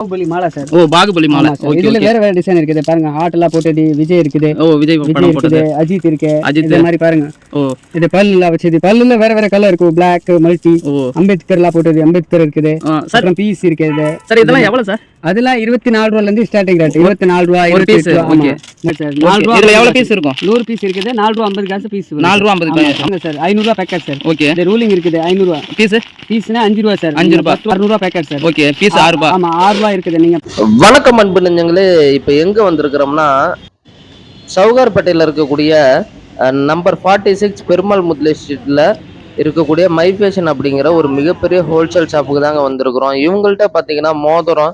பாகுபலி மாலா சார். ஓ பாகுபலி மாலை. ஆமா சார். ஓகே இதுல ஓகே. வேற வேற டிசைன் இருக்குது. பாருங்க ஹார்ட் எல்லாம் விஜய் இருக்குது. ஓ விஜய் விஜய் படம் போட்டது. இருக்குது அஜித் இருக்கு. அஜித். இந்த மாதிரி பாருங்க. ஓ. இது பல்லுல வச்சது. பல்லுல வேற வேற கலர் பிளாக் மல்டி அம்பேத்கர் எல்லாம் போட்டது. அம்பேத்கர் இருக்குது. ஆ, சார். அப்புறம் பீஸ் இருக்குது. சார் இதெல்லாம் எவ்வளவு சார்? அதெல்லாம் இருபத்தி நாலு ரூபால இருந்து ஸ்டார்டிங் ரேட் இருபத்தி நாலு ரூபா ஒரு ரூபா. சார். நாலு ரூபா இதுல எவ்வளவு பீஸ் இருக்கும்? நூறு பீஸ் இருக்குது. நாலு ரூபா ஐம்பது காசு பீஸ் நாலு ரூபா ஐம்பது காசு. சார். ஐநூறுரூவா பேக்கெட் சார். ஓகே. இந்த ரூலிங் இருக்குது. ஐநூறுரூவா பீஸ் பீஸ்னா அஞ்சு ரூபா சார். அஞ்சு ரூபா. அறுநூறுவா பேக்கெட் சார். ஓகே. பீஸ் ஆறு ரூபாய் ஆமா ஆறு ரூபா இருக்குது நீங்க வணக்கம் அன்பு நெஞ்சங்களே. இப்போ எங்கே வந்திருக்கிறோம்னா சவுகார்பேட்டையில் இருக்கக்கூடிய நம்பர் ஃபார்ட்டி சிக்ஸ் பெருமாள் முதலி ஸ்ட்ரீட்டில் இருக்கக்கூடிய மை ஃபேஷன் அப்படிங்கிற ஒரு மிகப்பெரிய ஹோல்சேல் ஷாப்புக்கு தாங்க வந்திருக்கிறோம். இவங்கள்ட்ட பார்த்தீங்கன்னா மோதிரம்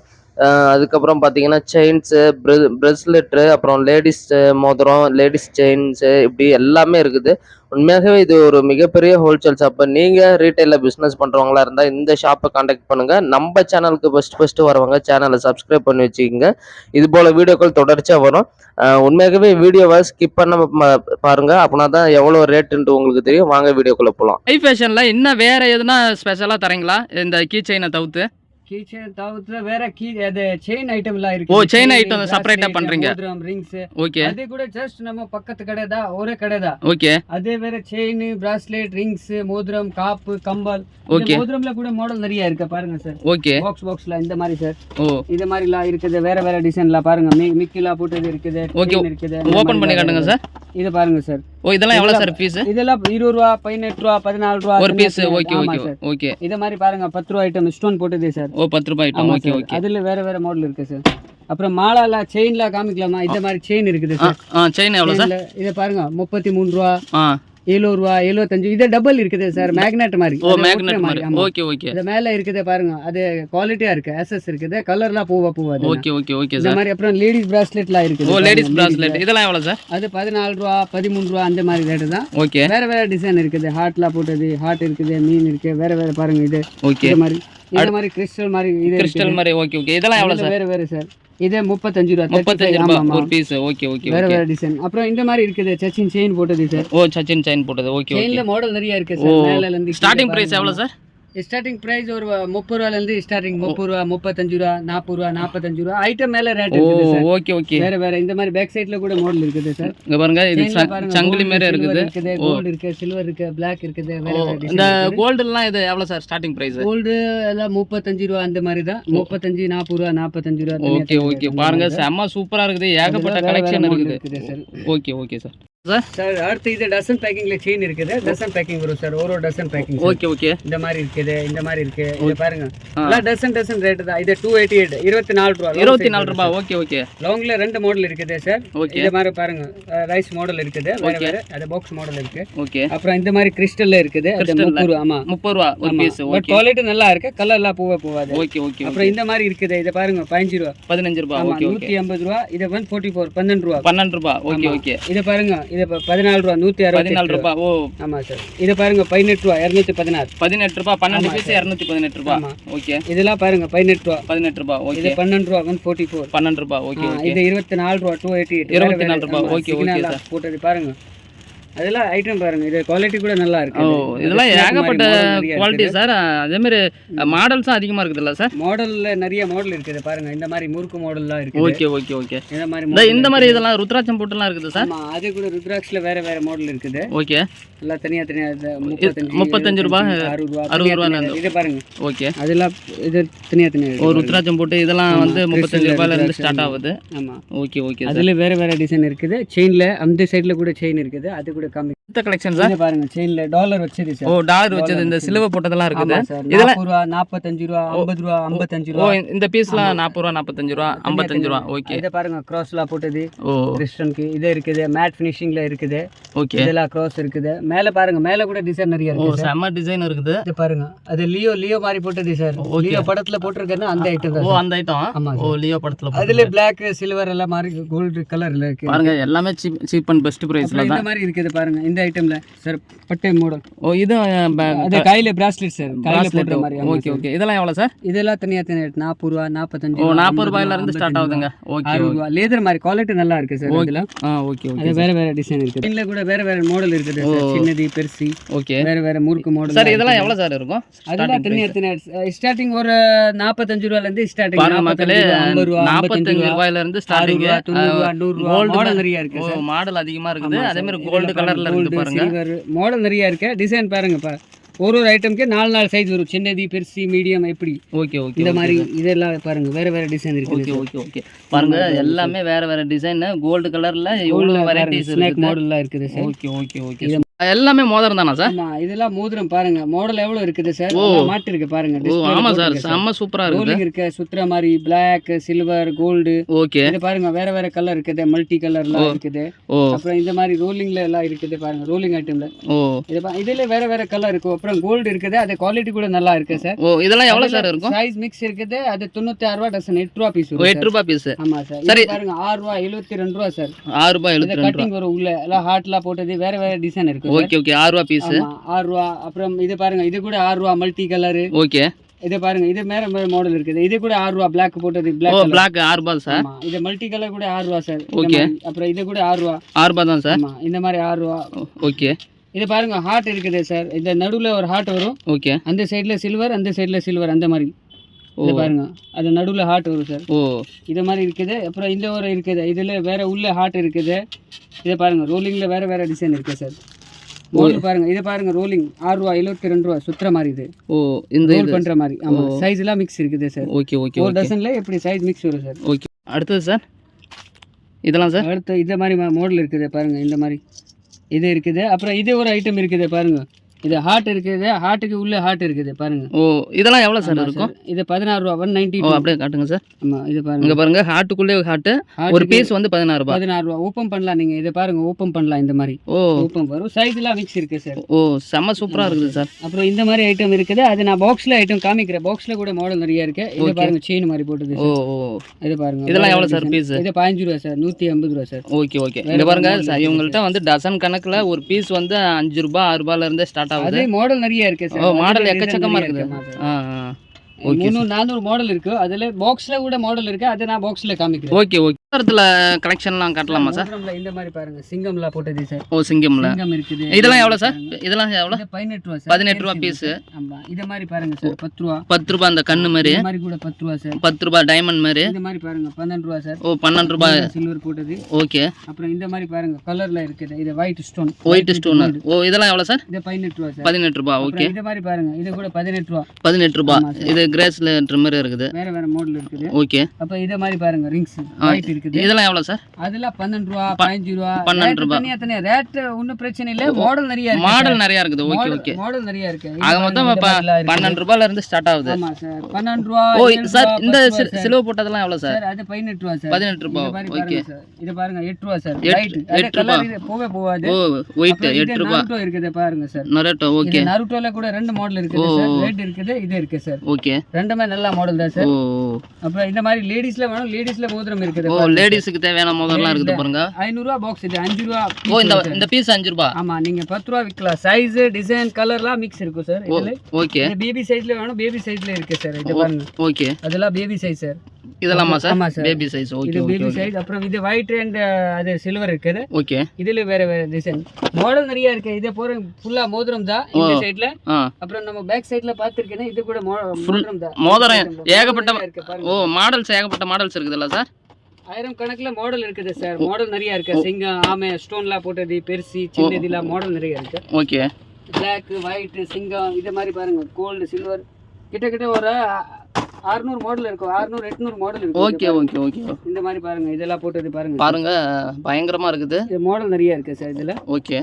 அதுக்கப்புறம் பார்த்தீங்கன்னா செயின்ஸு ப்ரெஸ்லெட்டு அப்புறம் லேடிஸ் மோதிரம் லேடிஸ் செயின்ஸு இப்படி எல்லாமே இருக்குது. உண்மையாகவே இது ஒரு மிகப்பெரிய ஹோல்சேல் ஷாப்பு நீங்கள் ரீட்டைலில் பிஸ்னஸ் பண்ணுறவங்களா இருந்தால் இந்த ஷாப்பை காண்டாக்ட் பண்ணுங்கள் நம்ம சேனலுக்கு ஃபஸ்ட் ஃபஸ்ட்டு வரவங்க சேனலை சப்ஸ்கிரைப் பண்ணி வச்சுக்கோங்க. இது போல் வீடியோக்கள் தொடர்ச்சியாக வரும். உண்மையாகவே வீடியோவை ஸ்கிப் பண்ண பாருங்கள் பாருங்க. அப்படின்னா தான் எவ்வளோ ரேட்டுன்ட்டு உங்களுக்கு தெரியும். வாங்க வீடியோக்குள்ளே போகலாம் ஹை ஃபேஷனில் இன்னும் வேறு எதுனா ஸ்பெஷலாக தரீங்களா? இந்த கீ செயினை தவிர்த்து? கீச்சன் தவிர்த்து வேற கீ அது செயின் ஐட்டம் எல்லாம் ஓ, item separate ஆ பண்றீங்க. Rings okay. அது கூட ஜஸ்ட் நம்ம பக்கத்து கடை தான் ஒரே கடை தான் ஓகே. அதே வேற செயின் பிராஸ்லெட் ரிங்ஸ் மோதிரம் காப்பு கம்பல். இந்த மோதிரம்ல கூட மாடல் நிறைய இருக்கு பாருங்க சார் ஓகே. பாக்ஸ் பாக்ஸ்ல இந்த மாதிரி சார் ஓ. இது மாதிரி எல்லாம் இருக்குது வேற வேற டிசைன்ல பாருங்க. மி மிக்கிலா போட்டது இருக்குது இந்த ஓபன் பண்ணி காட்டுங்க வேற. சார் இது பாருங்க சார் ஓ இதெல்லாம் எவ்வளவு சார் பீஸ் இதெல்லாம் இருபது ரூபா பதினெட்டு ரூபா பதினாலு ரூபா ஒரு பீஸ் ஓகே ஓகே. ஓகே இத மாதிரி பாருங்க பத்து ரூபா ஐட்டம் ஸ்டோன் போட்டது சார் ஓ பத்து ரூபாய் ஐட்டம் ஓகே. ஓகே அதுல வேற வேற மாடல் இருக்கு சார் அப்புறம் மாலால செயின்ல காமிக்கலாமா? இந்த மாதிரி செயின் இருக்குது சார் செயின் எவ்வளவு சார் இத பாருங்க முப்பத்தி மூணு ரூபா. எழுபது ரூபா எழுபத்தஞ்சு இது டபுள் இருக்குது சார் மேக்னெட் மாதிரி. ஓ மேக்னெட் மாதிரி. ஓகே ஓகே இது மேல இருக்குது பாருங்க அது குவாலிட்டியா இருக்கு எஸ்எஸ் இருக்குது கலர்லாம் பூவா பூவா ஓகே ஓகே ஓகே இந்த சார் மாதிரி அப்புறம் லேடிஸ் பிராஸ்லெட்லாம் இருக்குது ஓ லேடிஸ் பிராஸ்லெட் இதெல்லாம் எவ்வளவு சார் அது பதினாலு ரூபா பதிமூணு ரூபா அந்த மாதிரி ரேட்டு தான். ஓகே வேற வேற டிசைன் இருக்குது ஹார்ட்லாம் போட்டது ஹார்ட் இருக்குது மீன் இருக்கு வேற வேற பாருங்க இது. ஓகே இந்த மாதிரி இந்த மாதிரி கிறிஸ்டல் மாதிரி இது கிறிஸ்டல் மாதிரி ஓகே ஓகே இதெல்லாம் எவ்வளவு சார் வேற வேற சார் இது முப்பத்தஞ்சு ரூபா முப்பத்தஞ்சு 35, ஆமா, ரூபாய் ஆமா. ஒரு பீஸ் ஓகே ஓகே வேற வேற டிசைன் அப்புறம் இந்த மாதிரி இருக்குது சச்சின் செயின் போட்டது சார் ஓ சச்சின் செயின் போட்டது. ஓகே செயின்ல மாடல் நிறைய இருக்கு சார் மேல இருந்து ஸ்டார்டிங் பிரைஸ் எவ்வளவு சார் ஸ்டார்டிங் பிரைஸ் ஒரு முப்பது ரூபால இருந்து ஸ்டார்டிங் முப்பது ரூபா முப்பத்தஞ்சு ரூபா நாற்பது ரூபா நாற்பத்தஞ்சு ரூபா. ஐட்டம் மேல ரேட் ஓ இருக்குது சார் ஓகே ஓகே வேற வேற இந்த மாதிரி பேக் சைடுல கூட மாடல் இருக்குது சார் இங்க பாருங்க இது சங்கிலி மாதிரி இருக்குது. கோல்டு இருக்கு சில்வர் இருக்கு பிளாக் இருக்குது இந்த கோல்டுலாம் இது எவ்வளவு சார் ஸ்டார்டிங் பிரைஸ் கோல்டு எல்லாம் முப்பத்தஞ்சு ரூபா அந்த மாதிரி தான். முப்பத்தஞ்சு நாற்பது ரூபா நாற்பத்தஞ்சு ரூபா ஓகே ஓகே பாருங்க. செம்ம சூப்பரா இருக்குது. ஏகப்பட்ட கலெக்ஷன் இருக்குது. Sir okay okay sir sir அடுத்து இது டசன் பேக்கிங்ல செயின் இருக்குது. டசன் பேக்கிங் வரும் சார் ஒரு டசன் பேக்கிங் ஓகே ஓகே இந்த மாதிரி இருக்குது இந்த மாதிரி இருக்கு. இது பாருங்க. எல்லாம் டசன் டசன் ரேட் தான். இது டூ எயிட்டி எயிட் இருபத்தி நாலு ரூபா. இருபத்தி நாலு ரூபாய் ஓகே ஓகே லாங்ல ரெண்டு மாடல் இருக்குது சார் ஓகே இந்த மாதிரி பாருங்க. ரைஸ் மாடல் இருக்குது. வேற Okay. வேற. அது பாக்ஸ் மாடல் இருக்கு. ஓகே அப்புறம் இந்த மாதிரி கிறிஸ்டல்ல இருக்குது. அது. முப்பது ரூபா. ஆமா. முப்பது ரூபா ஒரு பீஸ் பட் ஓகே குவாலிட்டி நல்லா இருக்கு. கலர் எல்லாம் பூவே போவாது. ஓகே ஓகே அப்புறம் இந்த மாதிரி இருக்குது. இதை பாருங்க. பதினஞ்சு ரூபா. பதினஞ்சு ஆமா. ஓகே ஓகே நூத்தி ஐம்பது ரூபா. இது வந்து ஃபோர்ட்டி ஃபோர் பன்னெண்டு ரூபா. பன்னெண்டு ரூபாய் ஓகே. ஓகே இதை பாருங்க. இது ப- பதினாலு ரூபா நூத்தி பதினாலு அறுபத்தி ரூபாய் ஓ. ஆமா சார். இதை பாருங்க பதினெட்டு ரூபா இரநூத்தி பதினாறு. பதினெட்டு ரூபாய் பன்னெண்டு பீஸ். இரநூத்தி பதினெட்டு ஆமா. ஓகே. இதெல்லாம் பாருங்க பதினெட்டு ரூபா. பதினெட்டு ரூபாய் இது ஓகே பன்னெண்டு ரூபா ஒன் ஃபோர்ட்டி ஃபோர் பன்னெண்டு ரூபாய் ஓகே ஓகே. இது இருபத்தி நாலு ரூபா டூ எயிட்டி எயிட் இருபத்தி நாலு ரூபா. Okay, okay. போட்டது பாருங்க. அதெல்லாம் ஐட்டம் பாருங்க. இது குவாலிட்டி கூட நல்லா இருக்கு. ஓ இதெல்லாம் ஏகப்பட்ட குவாலிட்டி சார். அதே மாதிரி மாடல்ஸும் அதிகமா இருக்குதுல்ல சார்? மாடல்ல நிறைய மாடல் இருக்குது. பாருங்க. இந்த மாதிரி முறுக்கு மாடல்லாம் இருக்கு ஓகே ஓகே ஓகே. இந்த மாதிரி இந்த மாதிரி. இதெல்லாம் ருத்ராட்சம் போட்டுலாம் இருக்குது சார்? அது கூட ருத்ராட்சில வேற வேற மாடல் இருக்குது. ஓகே. எல்லாம் தனியா தனியா இது முப்பத்தஞ்சு ரூபா, அறுபது ரூபா அறுபது ரூபா. இது பாருங்க. ஓகே. அதெல்லாம் இது தனியா தனியா இருக்கு ஒரு. ருத்ராட்சம் போட்டு இதெல்லாம் வந்து முப்பத்தஞ்சு ரூபாயில இருந்து. ஸ்டார்ட் ஆகுது. ஆமா. ஓகே ஓகே அதுல வேற வேற டிசைன் இருக்குது. செயின்ல அந்த சைடுல கூட செயின் இருக்குது. அது கூட கம்மி இந்த கலெக்ஷன் சார் பாருங்க செயின்ல டாலர் வச்சது ஓ டாலர் வச்சது இந்த சிலுவை போட்டதெல்லாம் இருக்குது. இதெல்லாம் ரூபா நாற்பத்தஞ்சு ரூபா ஐம்பது ரூபா ஐம்பத்தஞ்சு ஓ ரூபா. இந்த பீஸ்லாம் நாற்பது ரூபா நாற்பத்தஞ்சு ரூபா ஐம்பத்தஞ்சு ரூபா. ஓகே. இதை பாருங்க கிராஸ்லாம் போட்டது. ஓ. கிறிஸ்டனுக்கு இது இருக்குது மேட் ஃபினிஷிங்ல இருக்குது. ஓகே. இதெல்லாம் கிராஸ் இருக்குது. மேல பாருங்க மேல கூட டிசைன் நிறைய இருக்கு செம்ம டிசைன் இருக்குது. இது பாருங்க. அது லியோ லியோ மாதிரி போட்டது சார். லியோ படத்துல போட்டிருக்கிறது அந்த ஐட்டம் ஓ. அந்த ஐட்டம் ஆமா ஓ லியோ படத்துல அதுல பிளாக் சில்வர் எல்லாம் மாதிரி கோல்டு கலர்ல இருக்கு. பாருங்க எல்லாமே சீப் சீப் அண்ட் பெஸ்ட் பிரைஸ்ல தான் இந்த மாதிரி இருக்குது பாருங்க. இந்த ஐட்டம்ல சார் பட்டை மாடல். ஓ இது அது கையில பிராஸ்லெட் சார் கையில போடுற மாதிரி ஓகே. ஓகே இதெல்லாம் எவ்வளோ சார் இதெல்லாம் தனியா தனியா நாற்பது ரூபா நாற்பத்தஞ்சு ஓ நாற்பது ரூபாயில இருந்து ஸ்டார்ட் ஆகுதுங்க. ஓகே ரூபா. லேதர் மாதிரி குவாலிட்டி நல்லா இருக்கு சார் இதுல. ஆ ஓகே ஓகே வேற வேற டிசைன் இருக்குது. இதுல கூட வேற வேற மாடல் இருக்குது sir. சின்னது பெருசு. ஓகே வேற வேற முறுக்கு மாடல் சார் இதெல்லாம் எவ்வளோ சார் இருக்கும்? அதெல்லாம் தனியா தனியா ஸ்டார்டிங் ஒரு நாற்பத்தஞ்சு ரூபால இருந்து ஸ்டார்டிங் மக்களே நாற்பத்தஞ்சு ரூபா ரூபாயில இருந்து ஸ்டார்டிங் நூறு ரூபா மாடல் நிறைய இருக்கு சார் மாடல் அதிகமா இருக்குது. அதே மாதிரி கோல்டு கலர்ல இருந்து பாருங்க. சில்வர் மாடல் நிறைய இருக்கு. டிசைன் பாருங்கப்பா ஒரு ஒரு ஐட்டம்க்கு நாலு நாலு சைஸ் வரும். சின்னது பெருசு மீடியம் எப்படி? ஓகே ஓகே இந்த மாதிரி இதெல்லாம் பாருங்க. வேற வேற டிசைன் ஓகே இருக்குது ஓகே ஓகே பாருங்க எல்லாமே வேற வேற டிசைன் கோல்டு கலர்ல இவ்வளவு வெரைட்டிஸ் இருக்குது? மாடல்லாம் இருக்குது ஓகே ஓகே ஓகே எல்லாமே மோதிரம் தானா சார்? ஆமா இதெல்லாம் மோதிரம் பாருங்க. மாடல் எவ்வளவு இருக்குது சார். மாட்டு இருக்கு பாருங்க. ஆமா சார். செம்ம சூப்பரா இருக்குது. ரோலிங் இருக்கு சுத்துற மாதிரி பிளாக் சில்வர் கோல்டு ஓகே. இது பாருங்க வேற வேற கலர் இருக்குது. மல்டி கலர்லாம் இருக்குது. அப்புறம் இந்த மாதிரி ரோலிங்ல எல்லாம் இருக்குது பாருங்க ரோலிங் ஐட்டம்ல ஓ. இதுல வேற வேற கலர் இருக்கும். அப்புறம் கோல்டு இருக்குது. அது குவாலிட்டி கூட நல்லா இருக்கு சார். ஓ இதெல்லாம் எவ்வளவு சார் இருக்கும்? சைஸ் மிக்ஸ் இருக்குது. அது தொண்ணூத்தி ஆறு ரூபா டசன் எட்டு ரூபா பீஸ் எட்டு ரூபாய் பீஸ் ஆமா சார். சரி. பாருங்க ஆறு ரூபா எழுபத்தி ரெண்டு ரூபா சார். ஆறு ரூபாய் எழுபத்தி ரெண்டு ரூபா. கட்டிங் வரும் உள்ள. எல்லாம் ஹார்ட்லாம் போட்டது வேற வேற டிசைன் இருக்கு. ஓகே ஓகே ஆறு ரூபாய் பீஸ் ஆறு ரூபா. அப்புறம் இது பாருங்க இது கூட ஆறு ரூபா மல்டி கலர் ஓகே இது பாருங்க இது மேல மேல மாடல் இருக்குது. இது கூட ஆறு ரூபா பிளாக் போட்டது ஓ பிளாக் பிளாக் ஆறு ரூபாய் சார் இது மல்டி கலர் கூட ஆறு ரூபா சார் Okay. அப்புறம் இது கூட ஆறு ரூபா. ஆறு ரூபாய் தான் சார் இந்த மாதிரி ஆறு ரூபா. ஓகே இது பாருங்க ஹார்ட் இருக்குது சார் இந்த நடுவுல ஒரு ஹார்ட் வரும். ஓகே அந்த சைடுல சில்வர் அந்த சைடுல சில்வர் அந்த மாதிரி. இது பாருங்க அது நடுவுல ஹார்ட் வரும் சார் ஓ இது மாதிரி இருக்குது. அப்புறம் இந்த ஒரு இருக்குது. இதுல வேற உள்ள ஹார்ட் இருக்குது. இது பாருங்க ரோலிங்ல வேற வேற டிசைன் இருக்கு சார் ரோல் பாருங்க இது பாருங்க ரோலிங் ஆறு ரூபா எழுபத்தி ரெண்டு ரூபா சுத்துற மாதிரி இது. ஓ இந்த ரோல் பண்ற மாதிரி. ஆமா சைஸ் எல்லாம் மிக்ஸ் இருக்குது சார் ஓகே ஓகே ஒரு டசன்ல எப்படி சைஸ் மிக்ஸ் வரும் சார் ஓகே அடுத்தது சார் இதெல்லாம் சார் அடுத்து இந்த மாதிரி மாடல் இருக்குது பாருங்க இந்த மாதிரி. இது இருக்குது. அப்புறம் இது ஒரு ஐட்டம் இருக்குது பாருங்க. இது ஹார்ட் இருக்குது ஹார்ட்டுக்கு உள்ள ஹார்ட் இருக்குது பாருங்க. ஓ இதெல்லாம் எவ்வளோ சார் இருக்கும். இது பதினாறு ரூபா ஒன் நைன்டி ஓ அப்படியே காட்டுங்க சார் ஆமா இது பாருங்க. இங்க பாருங்க ஹார்ட்டுக்குள்ளே ஹார்ட்டு ஒரு பீஸ் வந்து பதினாறு ரூபாய் பதினாறு ரூபா. ஓப்பன் பண்ணலாம் நீங்க. இதை பாருங்க ஓப்பன் பண்ணலாம் இந்த மாதிரி. ஓ. ஓப்பன் வரும். சைஸ் எல்லாம் மிக்ஸ் இருக்கு சார் ஓ செம்ம சூப்பரா இருக்குது சார் அப்புறம் இந்த மாதிரி ஐட்டம் இருக்குது. அது நான் பாக்ஸ்ல ஐட்டம் காமிக்கிறேன். பாக்ஸ்ல கூட மாடல் நிறைய இருக்கு. இது பாருங்க செயின் மாதிரி போட்டது ஓ. ஓ. இது பாருங்க. இதெல்லாம் எவ்வளோ சார். பீஸ் இது பதினஞ்சு ரூபா சார் நூத்தி ஐம்பது ரூபா சார் ஓகே ஓகே இங்க பாருங்க ச- இவங்கள்ட்ட வந்து டசன் கணக்குல ஒரு பீஸ் வந்து அஞ்சு ரூபாய் ஆறு ரூபாயில இருந்தே ஸ்டார்ட் அதே மாடல் நிறைய இருக்கு சார் மாடல் எக்கச்சக்கமா இருக்குது. முந்நூறு நானூறு மாடல் இருக்கு. அதுல பாக்ஸ்ல கூட மாடல் இருக்கு. அதை நான் பாக்ஸ்ல காமிக்கிறேன். ஓகே ஓகே மோதிரத்துல கலெக்ஷன்லாம் காட்டலாமா சார் இந்த மாதிரி பாருங்க. சிங்கம்ல போட்டது சார் ஓ சிங்கம்ல. சிங்கம் இருக்குது. இதெல்லாம் எவ்வளோ சார் இதெல்லாம் எவ்வளோ இது பதினெட்டு ரூபா பதினெட்டு ரூபா பீஸ் ஆமா. இத மாதிரி பாருங்க சார் பத்து ரூபா. பத்து ரூபாய் அந்த கண்ணு மாதிரி? இந்த மாதிரி கூட பத்து ரூபா சார் பத்து ரூபாய் டைமண்ட் மாதிரி? இந்த மாதிரி பாருங்க பன்னெண்டு ரூபா சார் ஓ பன்னெண்டு ரூபாய் சில்வர் போட்டது. ஓகே அப்புறம் இந்த மாதிரி பாருங்க கலர்ல இருக்குது. இது ஒயிட் ஸ்டோன் ஒயிட் ஸ்டோன் ஓ இதெல்லாம் எவ்வளோ சார் இது பதினெட்டு ரூபா சார் பதினெட்டு ரூபாய் ஓகே இது மாதிரி பாருங்க இது கூட பதினெட்டு ரூபா. பதினெட்டு sir. இது கிரேஸ்ல மாதிரி இருக்குது. வேற வேற மாடல் இருக்குது. ஓகே அப்ப இத மாதிரி பாருங்க ரிங்ஸ் ஒயிட் இருக்குது. இதெல்லாம் எவ்வளோ சார்? அதெல்லாம் பன்னெண்டு ரூபா பதினஞ்சு ரூபா. பன்னெண்டு rate ரூபா. தனியா தனியா. ரேட் ஒன்றும் பிரச்சனை இல்லை. மாடல் நிறைய இருக்கு மாடல் நிறைய இருக்குது. ஓகே ஓகே மாடல் நிறைய இருக்கு. ஆக மொத்தம். பன்னெண்டு ரூபாயில இருந்து ஸ்டார்ட் ஆகுது. ஆமா சார். பன்னெண்டு ரூபா ஓ சார் ரூபா, இந்த ரூபா சிலுவை போட்டதெல்லாம் எவ்வளோ சார்? சார் அது பதினெட்டு ரூபா சார். பதினெட்டு ரூபா. ஓகே இது பாருங்க எட்டு ரூபா சார். எட்டு- ரூபா. போவே போகாது. ஓ ஒயிட் எட்டு ரூபாய் நருட்டோ இருக்குது பாருங்க சார். நொரட்டோ ஓகே நருட்டோல கூட ரெண்டு மாடல் இருக்குது. சார். ரெட் இருக்குது இது இருக்கு சார். ஓகே ரெண்டுமே நல்ல மாடல் தான் சார் அப்புறம் இந்த மாதிரி லேடிஸ்ல வேணும் லேடிஸ்ல மோதிரம் இருக்குது ஓ லேடிஸுக்கு தேவையான மோதிரம்லாம் இருக்குது பாருங்க. ஐநூறு ரூபா பாக்ஸ் இது அஞ்சு ரூபா ஓ இந்த இந்த பீஸ் அஞ்சு ரூபாய் ஆமா நீங்க பத்து ரூபா விற்கலாம் சைஸ் டிசைன் கலர்லாம் மிக்ஸ் இருக்கும் சார் இதுல. ஓகே பேபி சைஸ்ல வேணும் பேபி சைஸ்ல இருக்கு சார் இது பாருங்க. ஓகே அதெல்லாம் பேபி சைஸ் சார் இதெல்லாமா சார்? ஆமா சார். பேபி சைஸ் ஓகே இது பேபி சைஸ் அப்புறம் இது ஒயிட் அண்ட் அது சில்வர் இருக்குது. ஓகே இதுல வேற வேற டிசைன் மாடல் நிறைய இருக்கு. இதே போற ஃபுல்லா மோதிரம் தான் இந்த சைடுல அப்புறம் நம்ம பேக் சைடுல பாத்துருக்கேன் இது கூட மோதிரம் தான். மோதிரம் ஏகப்பட்ட ஓ மாடல்ஸ் ஏகப்பட்ட மாடல்ஸ் இருக்குதுல்ல சார்? ஆயிரம் கணக்குல மாடல் இருக்குது சார். மாடல் நிறைய இருக்கு. சிங்கம் ஆமை ஸ்டோன்லாம் போட்டது பெருசு சின்னதுலாம் மாடல் நிறைய இருக்கு. ஓகே பிளாக் ஒயிட் சிங்கம் இது மாதிரி பாருங்க. கோல்டு சில்வர் கிட்ட கிட்ட ஒரு அறுநூறு மாடல் இருக்கும். அறுநூறு எட்நூறு மாடல் இருக்கு ஓகே ஓகே ஓகே இந்த மாதிரி பாருங்க. இதெல்லாம் போட்டது பாருங்க. பாருங்க பயங்கரமா இருக்குது. மாடல் நிறைய இருக்கு சார் இதுல. ஓகே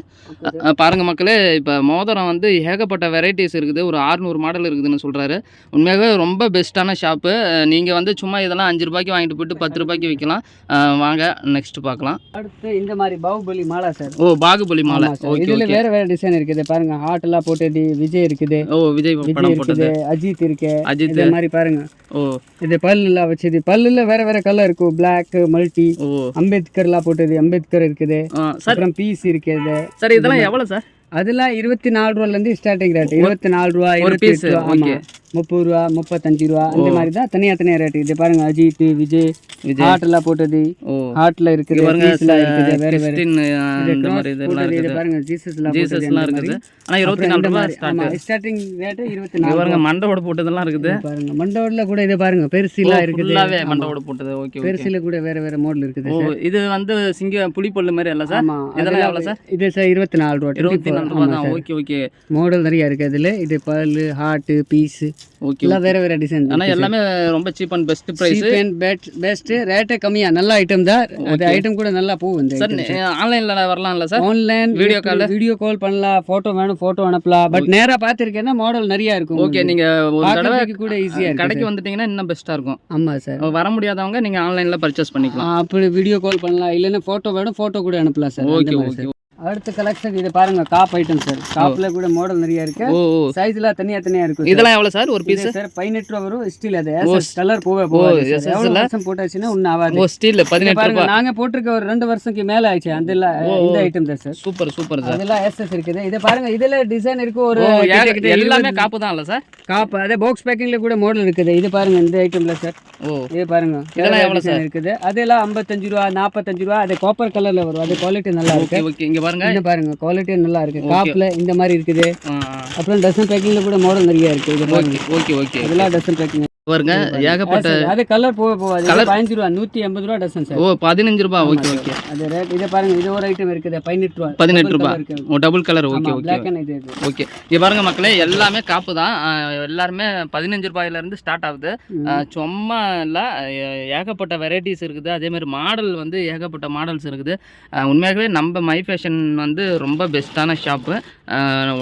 பாருங்க மக்களே இப்போ மோதிரம் வந்து ஏகப்பட்ட வெரைட்டிஸ் இருக்குது. ஒரு 600 மாடல் இருக்குதுன்னு சொல்கிறாரு உண்மையாகவே ரொம்ப பெஸ்ட்டான ஷாப்பு நீங்கள் வந்து சும்மா இதெல்லாம் அஞ்சு ரூபாய்க்கு வாங்கிட்டு போயிட்டு பத்து ரூபாய்க்கு விற்கலாம் வாங்க நெக்ஸ்ட் பார்க்கலாம். அடுத்து இந்த மாதிரி பாகுபலி மாலா சார் ஓ பாகுபலி மாலை. ஓகே இதுல வேற வேற டிசைன் இருக்குது. பாருங்க ஹார்ட் எல்லாம் போட்டது விஜய் இருக்குது. ஓ விஜய் படம் போட்டது. அஜித் இருக்கு. அஜித். இந்த மாதிரி பாருங்க. இது பல்லுலாம் வச்சது. பல்லுல வேற வேற கலர் இருக்கும் பிளாக் மல்டி ஓ. அம்பேத்கர்லாம் போட்டது. அம்பேத்கர் இருக்குது. அப்புறம் பீஸ் இருக்குது. சார் இதெல்லாம் எவ்வளோ சார் அதெல்லாம் இருபத்தி நாலு ரூபால இருந்து ஸ்டார்டிங் ரேட் இருபத்தி நாலு ரூபா இருபத்தி எட்டு. முப்பது ரூபா முப்பத்தஞ்சு ரூபா அந்த மாதிரி தான் தனியா தனியா ரேட் இது பாருங்க அஜித் விஜய் விஜய். ஹார்ட்ல போட்டது. ஹார்ட்ல இருக்குது வேற வேற. இது பாருங்க ஜீசஸ்லாம் ஜீசஸ்லாம் இருக்குது. ஆனால் இருபத்தி நாலு இந்த ரூபா மாதிரி, ஆமா ஸ்டார்ட் ஸ்டார்டிங் ரேட் இருபத்தி நாலு பாருங்க மண்டவோட போட்டதெல்லாம் இருக்குது. பாருங்க மண்டோட்ல கூட இது பாருங்க பெருசிலாம் இருக்குது. ஃபுல்லாகவே ஆமா. மண்டவோட போட்டது. ஓகே பெருசில கூட வேற வேற மாடல் இருக்குது இது வந்து சிங்க புளிப்பல்லு மாதிரி இல்லை சார் இதெல்லாம் எவ்வளோ சார் இது சார் இருபத்தி நாலு ரூபா இருபத்தி நாலு ரூபா தான். Okay okay. மாடல் நிறைய இருக்கு அதுல இது பல்லு ஹார்ட் பீஸ் ஓகே எல்லாம் வேற வேற டிசைன் ஆனால் எல்லாமே ரொம்ப cheap and best price and best best ரேட்டே கம்மியா. நல்ல ஐட்டம் தான். அது ஐட்டம் கூட நல்லா போகும் இந்த சார் ஆன்லைனில் வரலாம்ல sir online Video call? Video call பண்ணலாம். போட்டோ வேணும் போட்டோ அனுப்பலாம். பட் நேரா பார்த்திருக்கேன்னா மாடல் நிறைய இருக்கும் ஓகே நீங்க ஒரு தடவை கூட ஈஸியா இருக்கு கடைக்கு வந்துட்டீங்கன்னா இன்னும் பெஸ்ட்டாக இருக்கும். ஆமா சார் வர முடியாதவங்க நீங்க ஆன்லைன்ல பர்ச்சேஸ் பண்ணிக்கலாம். அப்படி வீடியோ கால் பண்ணலாம். இல்லைன்னா போட்டோ வேணும் போட்டோ கூட அனுப்பலாம் சார் ஓகே ஓகே அடுத்த கலெக்ஷன் இது பாருங்க காப் ஐட்டம் சார் காப்ல கூட மாடல் நிறைய இருக்கு. ஓ சைஸ்ல தனியா தனியா இருக்கும் இதெல்லாம் எவ்வளோ சார் ஒரு பீஸ் சார் பதினெட்டு ரூபா வரும். ஸ்டீல் அது. கலர் போவே போகாது எவ்வளவு? வருஷம் போட்டாச்சுன்னா ஒன்னும் ஆகாது. ஓ ஸ்டீல் இங்க பதினெட்டு பாருங்க ரூபாய் நாங்க போட்டிருக்க ஒரு ரெண்டு வருஷத்துக்கு மேல ஆயிடுச்சு. அந்த இந்த ஐட்டம் தான் சார் சூப்பர் சூப்பர் சார் அதெல்லாம் எஸ்எஸ் இருக்குது. இது பாருங்க இதுல டிசைன் இருக்கு ஒரு எல்லாமே காப்பு தான் இல்லை சார் காப்பு அதே பாக்ஸ் பேக்கிங்ல கூட மாடல் இருக்குது. இது பாருங்க இந்த ஐட்டம்ல சார் ஓ. இது பாருங்க இதெல்லாம் எவ்வளவு design இருக்குது. அதெல்லாம் ஐம்பத்தஞ்சு ரூபா நாற்பத்தஞ்சு ரூபா அது காப்பர் கலர்ல வரும். அது குவாலிட்டி நல்லா இருக்கு. ஓகே. ஓகே இங்க பாருங்க. பாருங்க குவாலிட்டி நல்லா இருக்கு. காப்ல இந்த மாதிரி இருக்குது. அப்புறம் டசன் பேக்கிங்ல கூட மாடல் நிறைய இருக்கு. ஓகே ஓகே ஓகே அதெல்லாம் டசன் பேக்கிங் பாருங்க ஏகப்பட்ட அது கலர் போக போகாது இது பதினஞ்சு ரூபா நூத்தி எண்பது ரூபா டசன் சார் ஓ பதினஞ்சு ரூபாய் ஓகே ஓகே அது ரேட் இதை பாருங்க இது ஒரு ஐட்டம் இருக்குது பதினெட்டு ரூபா. பதினெட்டு இருக்கு. ஓ டபுள் கலர் ஓகே ஓகே இது. ஓகே இங்க பாருங்க மக்களே எல்லாமே காப்பு தான். எல்லாருமே பதினஞ்சு ரூபாயில இருந்து ஸ்டார்ட் ஆகுது. சும்மா இல்லை ஏகப்பட்ட வெரைட்டிஸ் இருக்குது. அதே மாதிரி மாடல் வந்து ஏகப்பட்ட மாடல்ஸ் இருக்குது. உண்மையாகவே நம்ம மை ஃபேஷன் வந்து ரொம்ப பெஸ்ட்டான ஷாப்பு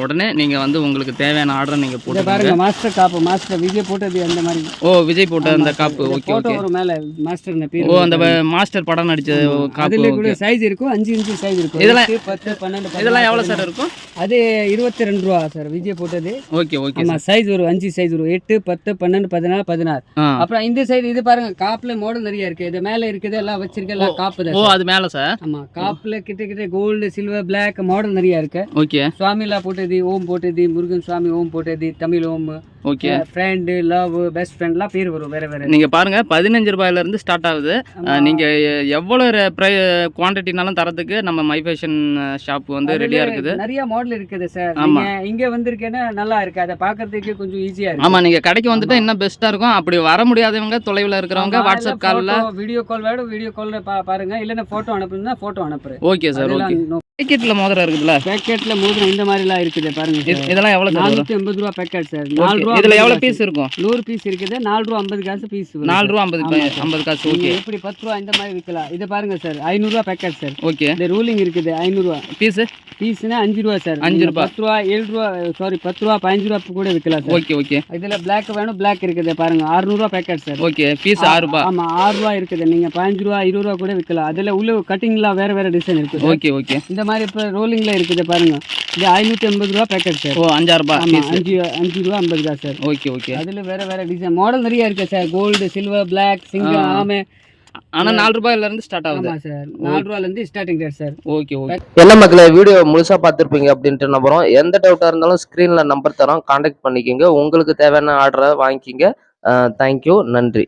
உடனே நீங்கள் வந்து உங்களுக்கு தேவையான ஆர்டர் நீங்கள் இதை போட்டு பாருங்க மாஸ்டர் காப்பு மாஸ்டர் விஜய் போட்டது அந்த மாதிரி? ஓ விஜய் போட்ட அந்த காப்பு ஓகே ஓகே. ஒரு மேல மாஸ்டர் பேர் ஓ அந்த மாஸ்டர் படம் நடிச்ச காப்பு அதுல கூட சைஸ் இருக்கும் அஞ்சு இன்ச்சு சைஸ் இருக்கும். இதெல்லாம்- எட்டு, பத்து பன்னெண்டு இதெல்லாம் எவ்வளோ பதினாறு, சார் இருக்கும்? அது இருபத்தி ரெண்டு ரூபா சார் விஜய் போட்டது. ஓகே ஓகே ஆமா சைஸ் வரும் அஞ்சு சைஸ் வரும் எட்டு பத்து பன்னெண்டு பதினாறு பதினாறு. ஆ. அப்புறம் இந்த சைடு இது பாருங்க காப்புல மாடல் நிறைய இருக்கு. இது மேல இருக்குது எல்லாம் வச்சிருக்க எல்லாம் காப்பு தான் ஓ. அது மேலே சார் ஆமா காப்புல கிட்ட கிட்ட கோல்டு சில்வர் பிளாக் மாடல் நிறைய இருக்கு. ஓகே. சுவாமிலா போட்டது ஓம் போட்டது முருகன் சுவாமி ஓம் போட்டது தமிழ் ஓம். ஓகே. ஃப்ரெண்டு லவ் பெஸ்ட் ஃப்ரெண்ட்லாம் பேர் வரும் வேற வேற. நீங்க பாருங்க பதினஞ்சு ரூபாயில இருந்து ஸ்டார்ட் ஆகுது. ஆமா. அஹ் நீங்க எ- எவ்வளவு குவான்டிட்டினாலும் தரதுக்கு நம்ம மை ஃபேஷன் ஷாப் வந்து அதுல ரெடியா இருக்குது. நிறைய மாடல் இருக்குது சார் ஆமா. நீங்க இங்க வந்திருக்கேன்னா நல்லா இருக்கு. அதை பாக்குறதுக்கு கொஞ்சம் ஈஸியா இருக்கு. ஆமா நீங்க கடைக்கு வந்துட்டு இன்னும் பெஸ்ட்டா இருக்கும்? அப்படி வர முடியாதவங்க தொலைவில் இருக்கிறவங்க வாட்ஸ்அப் கால்ல வீடியோ கால் வேணும். வீடியோ கால்ல பாருங்க. இல்லன்னா போட்டோ அனுப்புனா போட்டோ அனுப்புறேன். ஓகே சார் ஓகே பேக்கெட்ல மோதிரம் இருக்குதுல்ல? பேக்கெட்ல மோதிரம் இந்த மாதிரி எல்லாம் இருக்குது பாருங்க. இதெல்லாம் வரும்? நானூத்தி எண்பது ரூபா பேக்கெட் சார் நாலு. ரூபா இதுல காசு. பீஸ் இருக்கும்? நூறு பீஸ் இருக்குது நாலு ரூபா ஐம்பது காசு பீஸ் நாலு ரூபா ஐம்பது. ஐம்பது காசு ஓகே எப்படி பத்து ரூபா இந்த மாதிரி விற்கலாம் இது பாருங்க சார் ஐநூறு ரூபா பேக்கெட் சார். ஓகே இந்த ரூலிங் இருக்குது ஐநூறு ரூபா பீஸ் பீஸ்னா அஞ்சு ரூபா சார். அஞ்சு ரூபா. பத்து ரூபா. ஏழு ரூபா சாரி பத்து ரூபா பதினஞ்சு ரூபா கூட விற்கலாம் சார். ஓகே ஓகே இதுல பிளாக் வேணும் பிளாக் இருக்குது பாருங்க. 600 ரூபா பேக்கெட் சார். ஓகே பீஸ் ஆறு ரூபாய் ஆமா ஆறு ரூபா இருக்குது. நீங்க பதினஞ்சு ரூபா இருபது ரூபா கூட விற்கலாம் அதுல உள்ள கட்டிங்லாம் வேற வேற டிசைன் இருக்குது. ஓகே ஓகே இந்த மாதிரி இப்போ ரோலிங்ல இருக்குது பாருங்க. இது ஐநூத்தி எண்பது ரூபா பேக்கெட் சார் ஓ அஞ்சாறு பீஸ் அஞ்சு அஞ்சு ரூபா ஐம்பது காசு சார் ஓகே ஓகே. அதுல வேற வேற டிசைன் மாடல் நிறைய இருக்கு சார் கோல்டு சில்வர் பிளாக் சிங்கம் ஆ. ஆமே. ஆனா நாலு ரூபாயில இருந்து ஸ்டார்ட் ஆகுது. ஆமா சார் நாலு ரூபால இருந்து starting rate sir okay okay. என்ன மக்களே வீடியோ முழுசா பார்த்துருப்பீங்க அப்படின்ட்டு நம்புறோம். எந்த டவுட்டா இருந்தாலும் ஸ்க்ரீன்ல நம்பர் தரோம். காண்டாக்ட் பண்ணிக்கோங்க. உங்களுக்கு தேவையான ஆர்டரை வாங்கிக்கிங்க. தேங்க்யூ நன்றி.